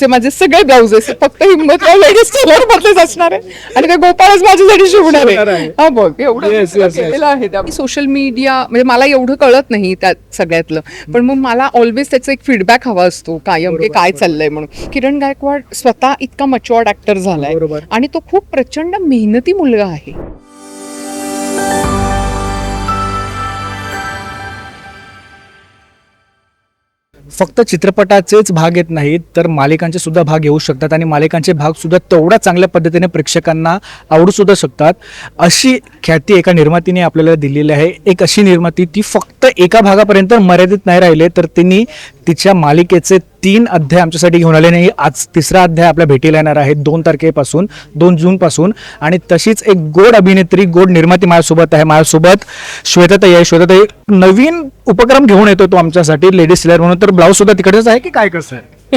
ते माझे सगळे ब्लाउजेस फक्त लेडीज टेलर मधलेच असणार आहे. आणि ते गोपाळच माझ्यासाठी शिवणार आहे. हा बघ एवढं आहे त्या सोशल मीडिया म्हणजे मला एवढं कळत नाही त्यात सगळ्यातलं. पण मग मला ऑलवेज त्याचा एक फीडबॅक हवा असतो कायम की काय चाललंय म्हणून. किरण गायकवाड स्वतः इतका मच्युअर्ड ऍक्टर झालाय. आणि तो खूप प्रचंड मेहनती मुलगा आहे. फक्त चित्रपटाचेच भाग येत नाहीत तर मालिकांचे सुद्धा भाग येऊ शकतात आणि मालिकांचे भाग सुद्धा तेवढ्या चांगल्या पद्धतीने प्रेक्षकांना आवडू सुद्धा शकतात. अशी ख्याती एका निर्मातीने आपल्याला दिलेली आहे. एक अशी निर्माती ती फक्त एका भागापर्यंत मर्यादित नाही राहिले तर तिने तिच्या मालिकेचे तीन अध्याय आमच्यासाठी घेऊन आले नाही. आज तिसरा अध्याय आपल्या भेटीला येणार आहे दोन तारखेपासून दोन जूनपासून. आणि तशीच एक गोड अभिनेत्री गोड निर्माती माझ्यासोबत आहे. माझ्यासोबत श्वेताताई आहे. श्वेताताई नवीन उपक्रम घेऊन येतो तो आमच्यासाठी लेडीज सिलर म्हणून तर ब्लाऊज सुद्धा तिकडच आहे की काय कसं आहे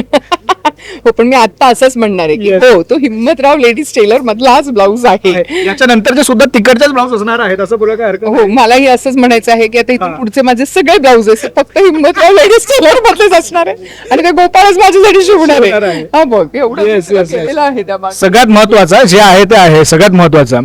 हो पण मी आता असंच म्हणणार आहे की Yes. हो तो हिंमतराव लेडीज टेलर मधलाच ब्लाऊज आहे याच्या नंतरचे सुद्धा तिकडच्याच ब्लाऊज असणार आहेत असं बोला काय हरकत हो मलाही असंच म्हणायचं आहे की आता इथून हा. पुढचे माझे सगळे ब्लाउजेस फक्त हिंमतराव लेडीज टेलर मधलेच असणार आहे आणि ते गोपाळच माझ्यासाठी शिवणार शिवणार आहे आहे. हा बघ एवढं Yes, सगळं yes, yes. केलेलं आहे त्या मागे. सगळ्यात महत्त्वाचा जे आहे ते आहे सगळ्यात महत्त्वाचा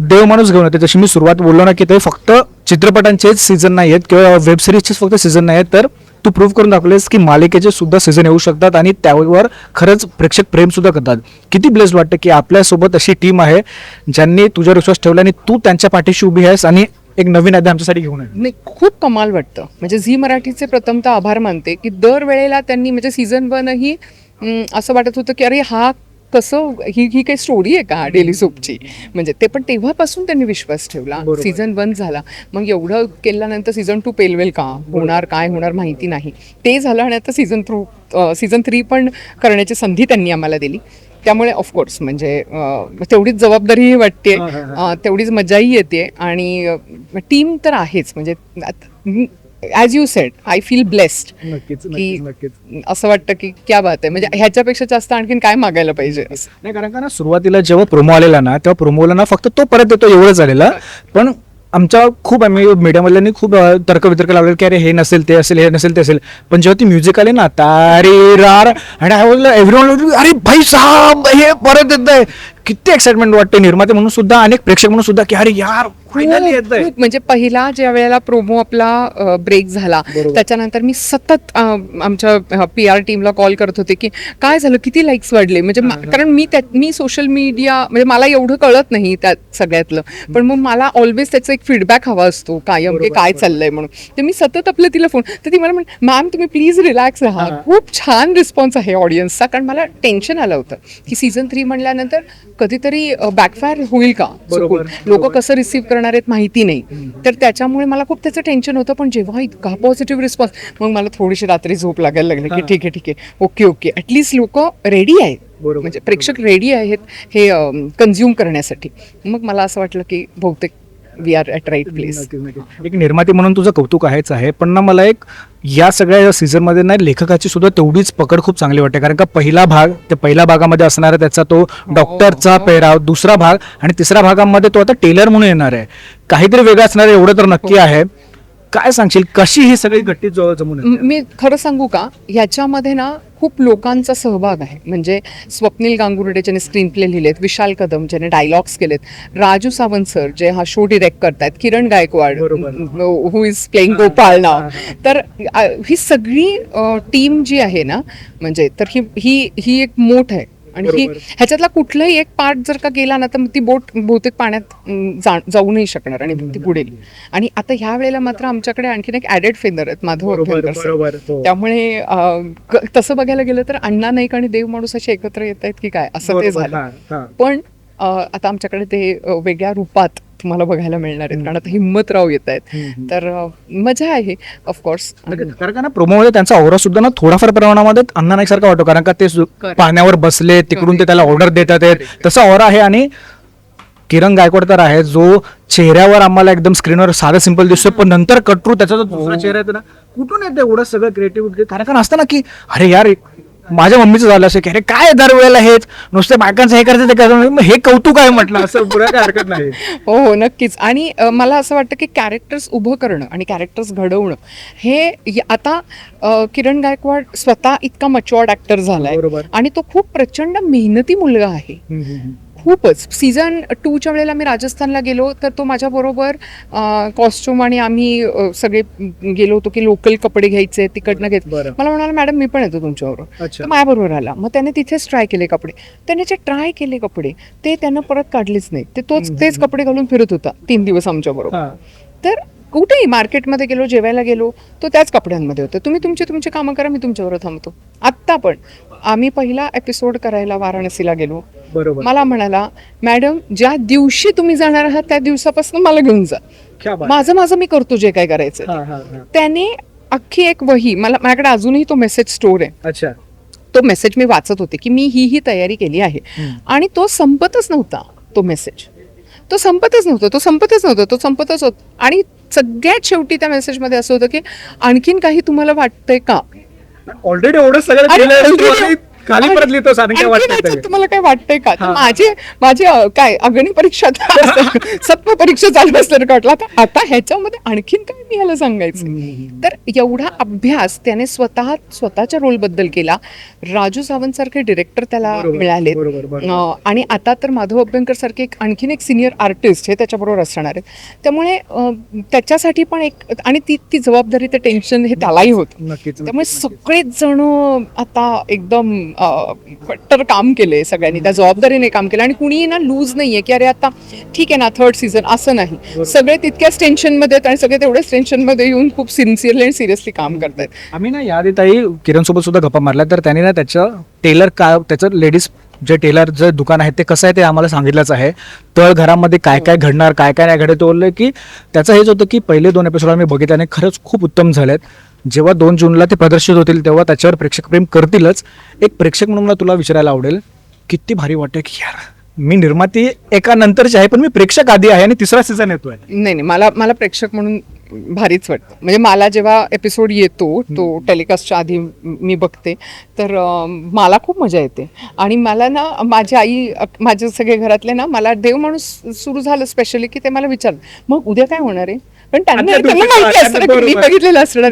देव माणूस घेऊन येते जशी मी सुरुवात बोललो ना की ते फक्त चित्रपटांचेच सीझन नाही आहेत किंवा वेब सिरीजचेच फक्त सीझन नाही आहेत तर तू प्रूव्ह करून दाखवलेस की मालिकेचे सुद्धा सीझन येऊ शकतात आणि त्यावर खरंच प्रेक्षक प्रेम सुद्धा करतात. किती ब्लेस वाटतं की आपल्यासोबत अशी टीम आहे ज्यांनी तुझ्यावर विश्वास ठेवला आणि तू त्यांच्या पाठीशी उभी आहेस आणि एक नवीन अध्याय आमच्यासाठी घेऊन नाही खूप कमाल वाटतं. म्हणजे झी मराठीचे प्रथमतः आभार मानते की दरवेळेला त्यांनी म्हणजे सीझन वनही अं, असं वाटत होतं की अरे हा कसं ही ही काही स्टोरी आहे का डेली सोपची म्हणजे ते पण तेव्हापासून त्यांनी विश्वास ठेवला. सीझन वन झाला. मग एवढं केल्यानंतर सीझन टू पेलवेल का? होणार काय होणार माहिती नाही. ते झालं आणि आता सीझन थ्रू सीझन थ्री पण करण्याची संधी त्यांनी आम्हाला दिली. त्यामुळे ऑफकोर्स म्हणजे तेवढीच जबाबदारीही वाटते हा, हा, हा. तेवढीच मजाही येते आणि टीम तर आहेच. म्हणजे as you said I feel blessed नक्कीच की असं वाटतं की क्या बात आहे. म्हणजे ह्याच्यापेक्षा जास्त आणखीन काय मागायला पाहिजे? नाही कारण का ना सुरुवातीला जेव्हा प्रोमो आलेला ना तेव्हा प्रोमोला ना फक्त तो परत येतो एवढंच आलेला. पण आमच्या खूप आम्ही मीडियामधल्यांनी खूप तर्कवितर्क लावले की अरे हे नसेल ते असेल हे नसेल ते असेल. पण जेव्हा ती म्युझिक आले ना तारे रार आणि आय वॉज एव्हरीवन अरे भाई साहब हे परत येत आहे किती एक्साइटमेंट वाटते निर्माते म्हणून सुद्धा अनेक प्रेक्षक म्हणून सुद्धा की अरे यार फायनली येत खूप म्हणजे पहिला ज्या वेळेला प्रोमो आपला ब्रेक झाला बरोबर. त्याच्यानंतर मी सतत अ, आमच्या पी आर टीमला कॉल करत होते की काय झालं? किती लाईक्स वाढले? म्हणजे मा- कारण मी त्यात मी सोशल मीडिया म्हणजे मला एवढं कळत नाही त्यात सगळ्यातलं. पण मग मला ऑलवेज त्याचा एक फीडबॅक हवा असतो कायम की काय. चाललंय? म्हणून. तर मी सतत आपलं तिला फोन तर ती मला म्हण मॅम तुम्ही प्लीज रिलॅक्स राहा. खूप छान रिस्पॉन्स आहे ऑडियन्सचा कारण मला टेन्शन आलं होतं की सीझन थ्री म्हणल्यानंतर कधीतरी बॅकफायर होईल का? बरोबर, लोक. कसं रिसीव्ह करणार आहेत माहिती नाही. तर त्याच्यामुळे मला खूप त्याचं टेन्शन होतं पण जेव्हा इतका पॉझिटिव्ह रिस्पॉन्स मग मला थोडीशी रात्री झोप लागायला लागली की. ठीक आहे ठीक आहे. Okay okay. ॲटलिस्ट लोक रेडी आहेत. म्हणजे प्रेक्षक रेडी आहेत हे कन्झ्युम करण्यासाठी. मग मला असं वाटलं की बहुतेक we are at right place नक्कीच, नक्कीच. एक निर्माती म्हणून तुझं कौतुक आहेच आहे पण ना मला एक या सगळ्या सीझनमध्ये ना लेखकाची सुद्धा तेवढीच पकड खूप चांगली वाटते. कारण का पहिला भाग त्या पहिल्या भागामध्ये असणारा त्याचा तो डॉक्टरचा पेहराव दुसरा भाग आणि तिसऱ्या भागामध्ये तो आता टेलर म्हणून येणार आहे. काहीतरी वेगळं असणार आहे एवढं तर नक्की आहे. काय सांगशील? कशी ही सगळी गट्टी जो- जमून येते? म- मी खरं सांगू का? ह्याच्यामध्ये ना खूप लोकांचा सहभाग आहे. म्हणजे स्वप्नील गांगुर्डे ज्याने स्क्रीन प्ले लिहिलेत विशाल कदम ज्याने डायलॉग्स केलेत राजू सावंत सर जे हा शो डिरेक्ट करतायत किरण गायकवाड बरोबर. हु इज प्लेइंग गोपाळ नाव तर अ, ही सगळी टीम जी आहे ना म्हणजे तर ही ही ही एक मोठ आहे. आणि ही. ह्याच्यातला कुठलाही एक पार्ट जर का गेला ना तर ती बोट बहुतेक पाण्यात जाऊ नाही शकणार आणि ती बुडेल आणि आता ह्या वेळेला मात्र आमच्याकडे आणखीन एक ऍडेड फेदर आहेत माधव हो. त्यामुळे तसं बघायला गेलं तर अण्णा नाईक आणि देव माणूस असे एकत्र येत आहेत की काय असं ते झालं. पण आता आमच्याकडे ते वेगळ्या रूपात तुम्हाला बघायला मिळणार आहेत. कारण आता हिंमतराव येत आहेत. तर मजा आहे ऑफकोर्स. कारण का ना प्रोमोमध्ये त्यांचा ऑरा सुद्धा ना थोडाफार प्रमाणामध्ये अण्णा नाईक सारखा वाटतो. कारण का ते. पाण्यावर बसले तिकडून ते त्याला ऑर्डर देतात आहेत. तसा ऑरा आहे आणि किरण गायकवाड तर आहे जो चेहऱ्यावर आम्हाला एकदम स्क्रीनवर साधा सिंपल दिसतोय पण नंतर कटरू त्याचा जो दुसरा चेहरा येतो ना कुठून येते एवढं सगळं क्रिएटिव्हिटी कारण का असतं ना की अरे यार एक- माझ्या मम्मीचं झालं असं की अरे काय दरवेळेला हेच? नुसते बायकांचं हे करायचं ते मग हे कौतुक आहे म्हटलं असं पुढे काय हरकत नाही. हो हो नक्कीच. आणि अ, मला असं वाटतं की कॅरेक्टर्स उभं करणं आणि कॅरेक्टर्स घडवणं हे य- आता अ, किरण गायकवाड स्वतः इतका मच्युअर्ड ऍक्टर झालाय बरोबर. आणि तो खूप प्रचंड मेहनती मुलगा आहे. खूपच. सीझन टूच्या वेळेला मी राजस्थानला गेलो तर तो माझ्याबरोबर कॉस्ट्युम आणि आम्ही सगळे गेलो होतो की लोकल कपडे घ्यायचे तिकडनं घेत. मला म्हणाला मॅडम मी पण येतो तुमच्याबरोबर. माझ्याबरोबर आला. मग त्याने तिथेच ट्राय केले कपडे. त्याने जे ट्राय केले कपडे ते त्यानं परत काढलेच नाही. ते तोच तेच कपडे घालून फिरत होता तीन दिवस आमच्याबरोबर. तर कुठेही मार्केटमध्ये गेलो जेवायला गेलो तो त्याच कपड्यांमध्ये होता. तुम्ही तुमची तुमची कामं करा मी तुमच्याबरोबर थांबतो. आत्ता पण आम्ही पहिला एपिसोड करायला वाराणसीला गेलो. बरोबर. मला म्हणाला मॅडम ज्या दिवशी तुम्ही जाणार आहात त्या दिवसापासून मला घेऊन जा. क्या बात. माझं माझं मी करतो जे काय करायचं हा, हा, हा. त्याने अख्खी एक वही मला माझ्याकडे अजूनही तो मेसेज स्टोर आहे. अच्छा. तो मेसेज मी वाचत होते की मी ही ही तयारी केली आहे. आणि तो संपतच नव्हता तो मेसेज तो संपतच नव्हता तो संपतच नव्हता तो संपतच होत आणि सगळ्यात शेवटी त्या मेसेजमध्ये असं होतं की आणखीन काही तुम्हाला वाटतंय का? ऑलरेडी एवढं सगळं already- खाली परत लिहितो वाटतं? तुम्हाला काय वाटतंय का. माझे माझे काय अग्नी परीक्षा सत्व परीक्षा चालू असल्यासारखं वाटलं. आता आता ह्याच्यामध्ये आणखीन काय मी ह्याला सांगायचं? तर एवढा अभ्यास त्याने स्वतः स्वतःच्या रोलबद्दल केला. राजू सावंत सारखे डिरेक्टर त्याला मिळाले आणि आता तर माधव अभ्यंकर सारखे एक आणखीन एक सिनियर आर्टिस्ट हे त्याच्याबरोबर असणार आहेत. त्यामुळे त्याच्यासाठी पण एक आणि ती ती जबाबदारी ते टेन्शन हे त्यालाही होतं. त्यामुळे सगळेच जण आता एकदम कट्टर काम केलंय सगळ्यांनी त्या जबाबदारीने काम केलं. आणि कुणीही ना लूज नाहीये की अरे आता ठीक आहे ना थर्ड सीझन असं नाही. सगळे तितक्याच टेन्शनमध्ये आहेत आणि सगळे तेवढ्याच टेन्शनमध्ये येऊन खूप सिन्सिअरली आणि सिरियसली काम करतायत. आम्ही ना यादी ताई किरण सोबत सुद्धा गप्पा मारल्या तर त्यांनी ना त्याचं टेलर का त्याचं लेडीज जे टेलर जे दुकान आहे ते कसं आहे ते आम्हाला सांगितलंच आहे. तळ घरामध्ये काय काय घडणार काय काय नाही घडत ते बोललं की त्याचं हेच होतं की पहिले दोन एपिसोड आम्ही बघितले आणि खरंच खूप उत्तम झालेत. जेव्हा दोन जूनला ते प्रदर्शित होतील तेव्हा त्याच्यावर प्रेक्षक प्रेम करतीलच. एक प्रेक्षक म्हणून मला तुला विचारायला आवडेल किती भारी वाटतं की यार मी निर्माती एका नंतरची आहे पण मी प्रेक्षक आधी आहे आणि तिसरा सीझन येतोय. नाही नाही मला मला प्रेक्षक म्हणून भारीच वाटतं. म्हणजे मला जेव्हा एपिसोड येतो तो टेलिकास्टच्या आधी मी बघते तर मला खूप मजा येते. आणि मला ना माझी आई माझे सगळे घरातले ना मला देव माणूस सुरू झालं स्पेशली की ते मला विचार मग उद्या काय होणार आहे? पण त्यांना माहिती की? मी. बघितलेलं असणार.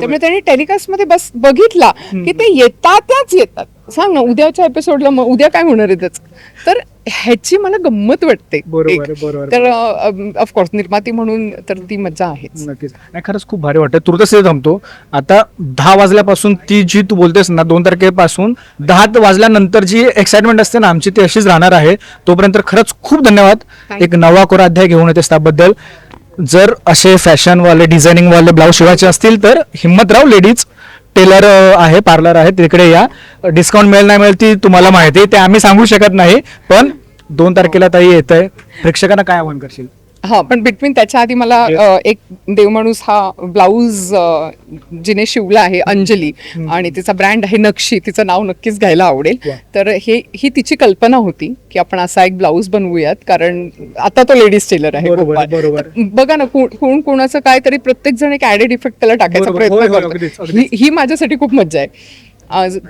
त्यामुळे त्यांनी टेलिकास्टमध्ये बस बघितला की ते येतातच येतात. सांग ना उद्याच्या एपिसोडला मग उद्या काय होणार आहे त्याचं? तर ह्याची मला गंमत वाटते. बरोबर. बरोबर. तर ऑफकोर्स निर्माती म्हणून तर ती मजा आहेच. नक्कीच. नाही खरंच खूप भारी वाटतं तुर्तसे थांबतो. आता दहा वाजल्यापासून ती जी तू बोलतेस ना दोन तारखेपासून दहा वाजल्यानंतर जी एक्साइटमेंट असते ना आमची ती अशीच राहणार आहे. तोपर्यंत खरंच खूप धन्यवाद. एक नवा कोरा अध्याय घेऊन येतेस त्याबद्दल. जर असे फॅशन वाले डिझायनिंग वाले ब्लाऊज शिवायचे असतील तर हिम्मतराव लेडीज टेलर आहे पार्लर आहे तिकडे या. डिस्काउंट मिळेल नाही मिळेल ती तुम्हाला माहिती आहे. ते आम्ही सांगू शकत नाही पण दोन तारखेला ताई येत आहे प्रेक्षकांना काय आवाहन करशील? हा पण बिटवीन त्याच्या आधी मला अ, एक देवमाणूस हा ब्लाऊज जिने शिवला आहे अंजली आणि तिचा ब्रँड आहे नक्षी तिचं नाव नक्कीच घ्यायला आवडेल वा. तर हे ही तिची कल्पना होती की आपण असा एक ब्लाऊज बनवूयात कारण आता तो लेडीज टेलर आहे बरोबर, गोपाळ. बरोबर. तर बघा ना कोण कोण कोणाचं काय तरी प्रत्येक जण एक ऍडेड इफेक्ट त्याला टाकायचा बरोबर. होय, प्रयत्न होय, करतो अगदीच. ही ही माझ्यासाठी खूप मज्जा आहे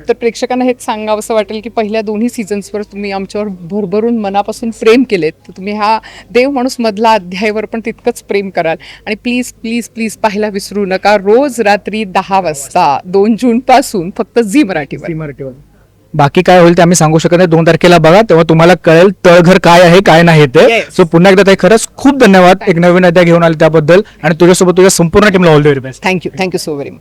तर प्रेक्षकांना हेच सांगावं असं वाटेल की पहिल्या दोन्ही सीझन्सवर तुम्ही आमच्यावर भरभरून मनापासून प्रेम केलेत. तर तुम्ही हा देव माणूस मधला अध्यायावर पण तितकंच प्रेम कराल. आणि प्लीज प्लीज प्लीज पाहायला विसरू नका. रोज रात्री दहा वाजता दोन जून पासून फक्त झी मराठीवर. मराठीवर. बाकी काय होईल ते आम्ही सांगू शकत नाही. दोन तारखेला बघा तेव्हा तुम्हाला कळेल तळघर काय आहे काय नाही ते. Yes. सो पुन्हा एकदा ताई खरंच खूप धन्यवाद. एक नवीन अध्याय घेऊन आले त्याबद्दल. आणि तुझ्यासोबत तुझ्या संपूर्ण टीमला all the very best thank you thank you so very much